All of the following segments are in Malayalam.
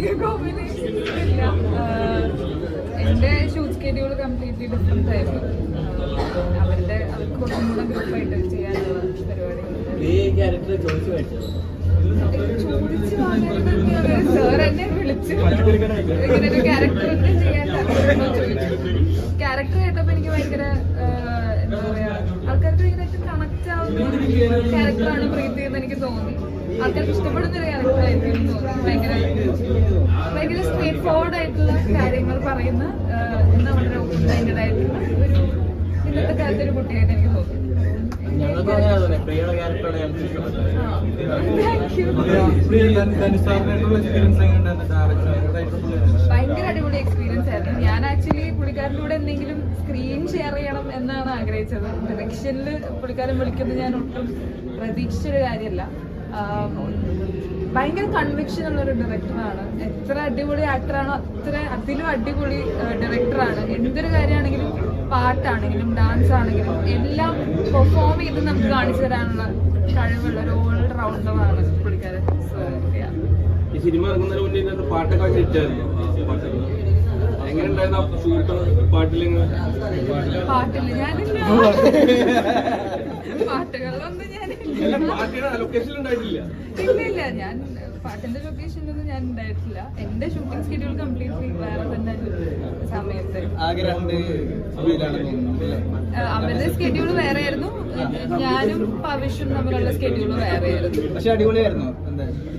അധികം കോമ്പിനേഷൻ ഇല്ല എന്റെ ഷൂട്ട് സ്കെഡ്യൂൾ കംപ്ലീറ്റ്ലി ഡിഫറെന്റ് ആയിരുന്നു. അവരുടെ അവർക്ക് കുറച്ചും കൂടെ ഗ്രൂപ്പായിട്ട് ചെയ്യാനുള്ള പരിപാടികളുണ്ട്. സാർ എന്നെ വിളിച്ചു ഇങ്ങനെ ഒരു ക്യാരക്ടർ തന്നെ ചെയ്യാൻ ചോദിച്ചു ക്യാരക്ടർ കേട്ടപ്പോ എനിക്ക് ഭയങ്കര ക്യാരക്ടറാണ് പ്രീതി എന്ന് എനിക്ക് തോന്നി ആൾക്കാർക്ക് ഇഷ്ടപ്പെടുന്ന ഒരു ക്യാരക്ടറായിരിക്കും എന്ന് തോന്നി ഭയങ്കര ഭയങ്കര സ്ട്രേറ്റ് ഫോർവേഡ് ആയിട്ടുള്ള കാര്യങ്ങൾ പറയുന്ന എന്താ വളരെ ഓപ്പൺ മൈൻഡഡ് ആയിട്ടുള്ള ഒരു ഇന്നത്തെ കാലത്തെ ഒരു കുട്ടിയായിട്ട് എനിക്ക് തോന്നി പ്രിയയുടെ ക്യാരക്ടറാണ് ഞങ്ങൾക്ക് ഇഷ്ടപ്പെട്ടത് എക്സ്പീരിയൻസ് ആയിരുന്നു. ഞാൻ ആക്ച്വലി പുള്ളിക്കാരന്റെ കൂടെ എന്തെങ്കിലും സ്ക്രീൻ ഷെയർ ചെയ്യണം എന്നാണ് ആഗ്രഹിച്ചത്. ഡയറക്ഷനിൽ പുള്ളിക്കാരൻ വിളിക്കുന്നത് ഞാൻ ഒട്ടും പ്രതീക്ഷിച്ചൊരു കാര്യമല്ല. ഭയങ്കര കൺവിക്ഷൻ ഉള്ള ഒരു ഡയറക്ടറാണ് എത്ര അടിപൊളി ആക്ടറാണോ അത്ര അതിലും അടിപൊളി ഡയറക്ടറാണ് എന്തൊരു കാര്യമാണെങ്കിലും പാട്ടാണെങ്കിലും ഡാൻസ് ആണെങ്കിലും എല്ലാം പെർഫോം ചെയ്ത് നമുക്ക് കാണിച്ചു തരാനുള്ള കഴിവുള്ള ഒരു ഓൾ റൗണ്ടറാണ് പുള്ളിക്കാരൻ. ഈ സിനിമ ഇറങ്ങുന്നതിന് മുന്നേ പാട്ടൊക്കെ. പാട്ടില്ല ഞാനില്ല. പാട്ടുകളിലൊന്നും ഞാനില്ല. ലൊക്കേഷനിൽ ഉണ്ടായിട്ടില്ല. ഇല്ല ഇല്ല. ഞാൻ പാട്ടിന്റെ ലൊക്കേഷനൊന്നും ഞാൻ ഉണ്ടായിട്ടില്ല. എന്റെ ഷൂട്ടിംഗ് സ്കെഡ്യൂൾ കംപ്ലീറ്റ്ലി വേറെ തന്നെ സമയത്ത്. ആകെ അവരുടെ സ്കെഡ്യൂൾ വേറെ ആയിരുന്നു ഞാനും പവിഷും തമ്മിലുള്ള സ്കെഡ്യൂൾ വേറെ ആയിരുന്നു പക്ഷെ അടിപൊളിയായിരുന്നു. എന്തെങ്കിലും?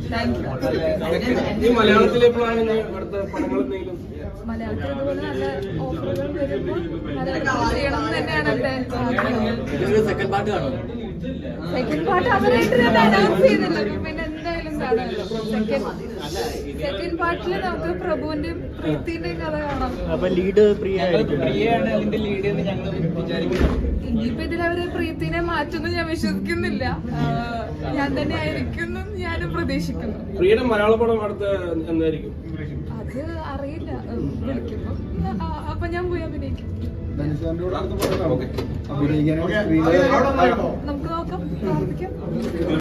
മലയാളത്തിൽ ഇതുപോലെ നല്ല ഓഫറുകൾ വരുമ്പോൾ ചെയ്യണം തന്നെയാണ് എന്റെ സെക്കൻഡ് പാർട്ട് അവരായിട്ട് അനൗൺസ് പിന്നെ കാണാമല്ലോ സെക്കൻഡ് സെക്കൻഡ് പാർട്ടിൽ നമുക്ക് പ്രഭുവിന്റെ പ്രീതിന്റെയും കഥ കാണാം. അപ്പൊ ലീഡ് പ്രിയ പ്രിയയാണ് അതിന്റെ ലീഡ് എന്ന് ഞങ്ങൾ വിചാരിക്കുന്നു. ഇനിയിപ്പോ ഇതിൽ അവർ പ്രീതിനെ മാറ്റുന്നു ഞാൻ വിശ്വസിക്കുന്നില്ല. ഞാൻ തന്നെ ആയിരിക്കുന്നു ഞാൻ പ്രതീക്ഷിക്കുന്നു. പ്രിയയുടെ മലയാള പടം അടുത്ത എന്തായിരിക്കും അത് അറിയില്ല. വിളിക്കുമ്പോ. അപ്പൊ ഞാൻ പോയി അഭിനയിക്കും. നമുക്ക് നോക്കാം. പ്രാർത്ഥിക്കാം.